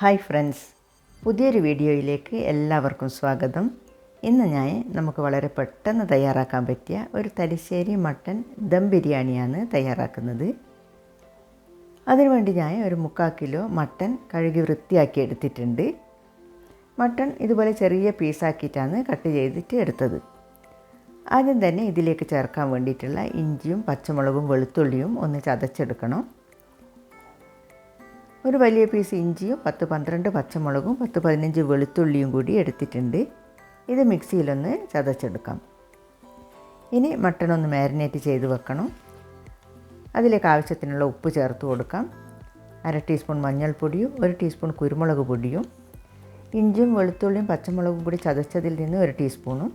Hi friends പുതിയൊരു വീഡിയോയിലേക്ക് എല്ലാവർക്കും സ്വാഗതം. ഇന്ന് ഞാൻ നമുക്ക് വളരെ പെട്ടെന്ന് തയ്യാറാക്കാൻ പറ്റിയ ഒരു തലശ്ശേരി മട്ടൻ ദം ബിരിയാണിയാണ് തയ്യാറാക്കുന്നത്. അതിനുവേണ്ടി ഞാൻ ഒരു മുക്കാൽ കിലോ മട്ടൻ കഴുകി വൃത്തിയാക്കി എടുത്തിട്ടുണ്ട്. മട്ടൺ ഇതുപോലെ ചെറിയ പീസാക്കിയിട്ടാണ് കട്ട് ചെയ്തിട്ട് എടുത്തത്. ആദ്യം തന്നെ ഇതിലേക്ക് ചേർക്കാൻ വേണ്ടിയിട്ടുള്ള ഇഞ്ചിയും പച്ചമുളകും വെളുത്തുള്ളിയും ഒന്ന് ചതച്ചെടുക്കണം. ഒരു വലിയ പീസ് ഇഞ്ചിയും പത്ത് പന്ത്രണ്ട് പച്ചമുളകും പത്ത് പതിനഞ്ച് വെളുത്തുള്ളിയും കൂടി എടുത്തിട്ടുണ്ട്. ഇത് മിക്സിയിലൊന്ന് ചതച്ചെടുക്കാം. ഇനി മട്ടൺ ഒന്ന് മാരിനേറ്റ് ചെയ്ത് വെക്കണം. അതിലേക്ക് ആവശ്യത്തിനുള്ള ഉപ്പ് ചേർത്ത് കൊടുക്കാം. അര ടീസ്പൂൺ മഞ്ഞൾപ്പൊടിയും ഒരു ടീസ്പൂൺ കുരുമുളക് പൊടിയും ഇഞ്ചിയും വെളുത്തുള്ളിയും പച്ചമുളകും കൂടി ചതച്ചതിൽ നിന്ന് ഒരു ടീസ്പൂണും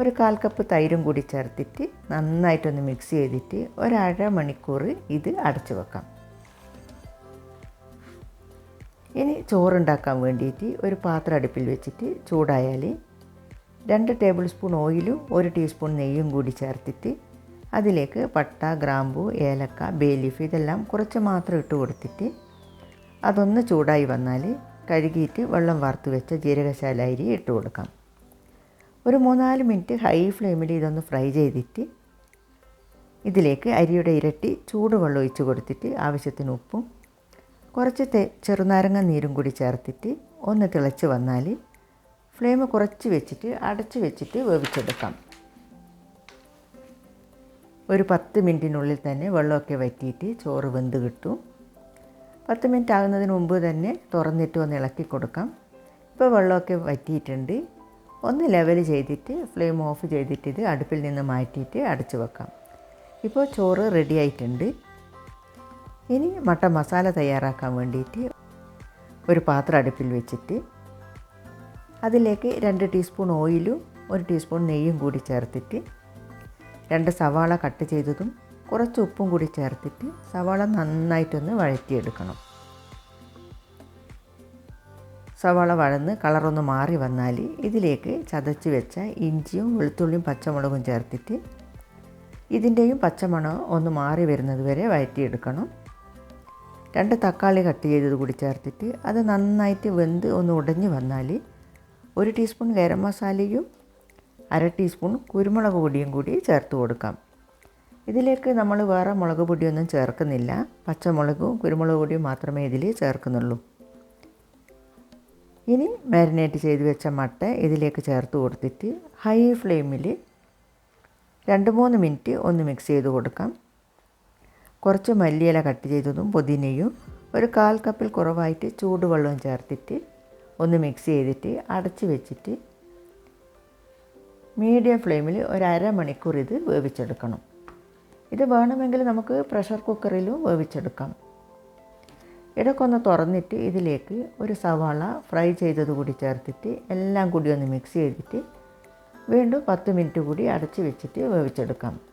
ഒരു കാൽ കപ്പ് തൈരും കൂടി ചേർത്തിട്ട് നന്നായിട്ടൊന്ന് മിക്സ് ചെയ്തിട്ട് ഒരര മണിക്കൂർ ഇത് അടച്ചു വെക്കാം. ഇനി ചോറുണ്ടാക്കാൻ വേണ്ടിയിട്ട് ഒരു പാത്രം അടുപ്പിൽ വെച്ചിട്ട് ചൂടായാൽ രണ്ട് ടേബിൾ സ്പൂൺ ഓയിലും ഒരു ടീസ്പൂൺ നെയ്യും കൂടി ചേർത്തിട്ട് അതിലേക്ക് പട്ട ഗ്രാമ്പു ഏലക്ക ബേലീഫ് ഇതെല്ലാം കുറച്ച് മാത്രം ഇട്ട് കൊടുത്തിട്ട് അതൊന്ന് ചൂടായി വന്നാൽ കഴുകിയിട്ട് വെള്ളം വാർത്ത് വെച്ച ജീരകശാല അരി ഇട്ട് കൊടുക്കാം. ഒരു മൂന്നാൽ മിനിറ്റ് ഹൈ ഫ്ലെയിമിൽ ഇതൊന്ന് ഫ്രൈ ചെയ്തിട്ട് ഇതിലേക്ക് അരിയുടെ ഇരട്ടി ചൂടുവെള്ളം ഒഴിച്ച് കൊടുത്തിട്ട് ആവശ്യത്തിന് ഉപ്പും കുറച്ച് തേ ചെറുനാരങ്ങ നീരും കൂടി ചേർത്തിട്ട് ഒന്ന് തിളച്ച് വന്നാൽ ഫ്ലെയിം കുറച്ച് വെച്ചിട്ട് അടച്ച് വെച്ചിട്ട് വേവിച്ചെടുക്കാം. ഒരു പത്ത് മിനിറ്റിനുള്ളിൽ തന്നെ വെള്ളമൊക്കെ വറ്റിയിട്ട് ചോറ് വെന്ത് കിട്ടും. പത്ത് മിനിറ്റ് ആകുന്നതിന് മുമ്പ് തന്നെ തുറന്നിട്ട് ഒന്ന് ഇളക്കി കൊടുക്കാം. ഇപ്പോൾ വെള്ളമൊക്കെ വറ്റിയിട്ടുണ്ട്. ഒന്ന് ലെവൽ ചെയ്തിട്ട് ഫ്ലെയിം ഓഫ് ചെയ്തിട്ട് ഇത് അടുപ്പിൽ നിന്ന് മാറ്റിയിട്ട് അടച്ചു വെക്കാം. ഇപ്പോൾ ചോറ് റെഡി ആയിട്ടുണ്ട്. ഇനി മട്ടൻ മസാല തയ്യാറാക്കാൻ വേണ്ടിയിട്ട് ഒരു പാത്രം അടുപ്പിൽ വെച്ചിട്ട് അതിലേക്ക് രണ്ട് ടീസ്പൂൺ ഓയിലും ഒരു ടീസ്പൂൺ നെയ്യും കൂടി ചേർത്തിട്ട് രണ്ട് സവാള കട്ട് ചെയ്തതും കുറച്ച് ഉപ്പും കൂടി ചേർത്തിട്ട് സവാള നന്നായിട്ടൊന്ന് വഴറ്റിയെടുക്കണം. സവാള വഴന്ന് കളറൊന്ന് മാറി വന്നാൽ ഇതിലേക്ക് ചതച്ച് വെച്ച ഇഞ്ചിയും വെളുത്തുള്ളിയും പച്ചമുളകും ചേർത്തിട്ട് ഇതിന്റെയും പച്ചമണം ഒന്ന് മാറി വരുന്നത് വരെ വഴറ്റിയെടുക്കണം. രണ്ട് തക്കാളി കട്ട് ചെയ്തത് കൂടി ചേർത്തിട്ട് അത് നന്നായിട്ട് വെന്ത് ഒന്ന് ഉടഞ്ഞു വന്നാൽ ഒരു ടീസ്പൂൺ ഗരം മസാലയും അര ടീസ്പൂൺ കുരുമുളക് പൊടിയും കൂടി ചേർത്ത് കൊടുക്കാം. ഇതിലേക്ക് നമ്മൾ വേറെ മുളക് പൊടിയൊന്നും ചേർക്കുന്നില്ല. പച്ചമുളകും കുരുമുളക് പൊടിയും മാത്രമേ ഇതിൽ ചേർക്കുന്നുള്ളൂ. ഇനി മാരിനേറ്റ് ചെയ്ത് വെച്ച മട്ട ഇതിലേക്ക് ചേർത്ത് കൊടുത്തിട്ട് ഹൈ ഫ്ലെയിമിൽ രണ്ട് മൂന്ന് മിനിറ്റ് ഒന്ന് മിക്സ് ചെയ്ത് കൊടുക്കാം. കുറച്ച് മല്ലിയില കട്ട് ചെയ്തതും പുതിനയും ഒരു കാൽ കപ്പിൽ കുറവായിട്ട് ചൂടുവെള്ളവും ചേർത്തിട്ട് ഒന്ന് മിക്സ് ചെയ്തിട്ട് അടച്ച് വെച്ചിട്ട് മീഡിയം ഫ്ലെയിമിൽ ഒരു അരമണിക്കൂർ ഇത് വേവിച്ചെടുക്കണം. ഇത് വേണമെങ്കിൽ നമുക്ക് പ്രഷർ കുക്കറിലും വേവിച്ചെടുക്കാം. ഇടയ്ക്കൊന്ന് തുറന്നിട്ട് ഇതിലേക്ക് ഒരു സവാള ഫ്രൈ ചെയ്തത് കൂടി ചേർത്തിട്ട് എല്ലാം കൂടി ഒന്ന് മിക്സ് ചെയ്തിട്ട് വീണ്ടും പത്ത് മിനിറ്റ് കൂടി അടച്ച് വെച്ചിട്ട് വേവിച്ചെടുക്കാം.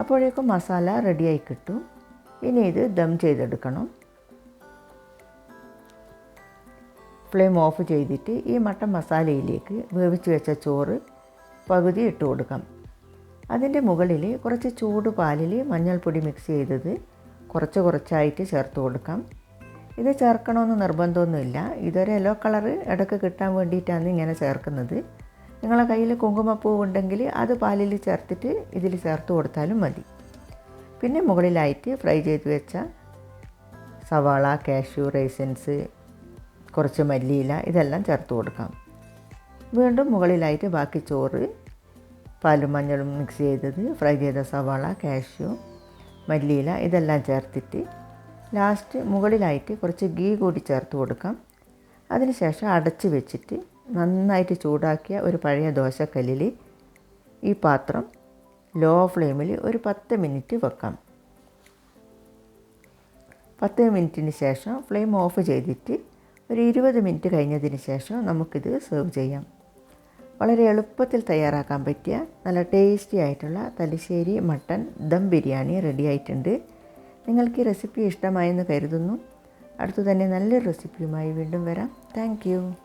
അപ്പോഴേക്കും മസാല റെഡിയായി കിട്ടും. ഇനി ഇത് ദം ചെയ്തെടുക്കണം. ഫ്ലെയിം ഓഫ് ചെയ്തിട്ട് ഈ മട്ടൻ മസാലയിലേക്ക് വേവിച്ച് വെച്ച ചോറ് പകുതി ഇട്ട് കൊടുക്കാം. അതിന്റെ മുകളിൽ കുറച്ച് ചൂട് പാലിൽ മഞ്ഞൾപ്പൊടി മിക്സ് ചെയ്തത് കുറച്ച് കുറച്ചായിട്ട് ചേർത്ത് കൊടുക്കാം. ഇത് ചേർക്കണമെന്ന് നിർബന്ധമൊന്നുമില്ല. ഇതൊരു യെല്ലോ കളറ് ഇടയ്ക്ക് കിട്ടാൻ വേണ്ടിയിട്ടാണ് ഇങ്ങനെ ചേർക്കുന്നത്. നിങ്ങളെ കയ്യിൽ കുങ്കുമപ്പൂ ഉണ്ടെങ്കിൽ അത് പാലിൽ ചേർത്തിട്ട് ഇതിൽ ചേർത്ത് കൊടുത്താലും മതി. പിന്നെ മുകളിലായിട്ട് ഫ്രൈ ചെയ്ത് വെച്ച സവാള കാഷ്യു റൈസൻസ് കുറച്ച് മല്ലിയില ഇതെല്ലാം ചേർത്ത് കൊടുക്കാം. വീണ്ടും മുകളിലായിട്ട് ബാക്കി ചോറ് പാലും മഞ്ഞളും മിക്സ് ചെയ്തത് ഫ്രൈ ചെയ്ത സവാള കാഷ്യു മല്ലിയില ഇതെല്ലാം ചേർത്തിട്ട് ലാസ്റ്റ് മുകളിലായിട്ട് കുറച്ച് ഗീ കൂടി ചേർത്ത് കൊടുക്കാം. അതിനുശേഷം അടച്ച് വെച്ചിട്ട് നന്നായിട്ട് ചൂടാക്കിയ ഒരു പഴയ ദോശക്കല്ലിൽ ഈ പാത്രം ലോ ഫ്ലെയിമിൽ ഒരു പത്ത് മിനിറ്റ് വെക്കാം. പത്ത് മിനിറ്റിന് ശേഷം ഫ്ലെയിം ഓഫ് ചെയ്തിട്ട് ഒരു ഇരുപത് മിനിറ്റ് കഴിഞ്ഞതിന് ശേഷം നമുക്കിത് സെർവ് ചെയ്യാം. വളരെ എളുപ്പത്തിൽ തയ്യാറാക്കാൻ പറ്റിയ നല്ല ടേസ്റ്റി ആയിട്ടുള്ള തലശ്ശേരി മട്ടൺ ദം ബിരിയാണി റെഡി ആയിട്ടുണ്ട്. നിങ്ങൾക്ക് ഈ റെസിപ്പി ഇഷ്ടമായെന്ന് കരുതുന്നു. അടുത്തു തന്നെ നല്ലൊരു റെസിപ്പിയുമായി വീണ്ടും വരാം. താങ്ക്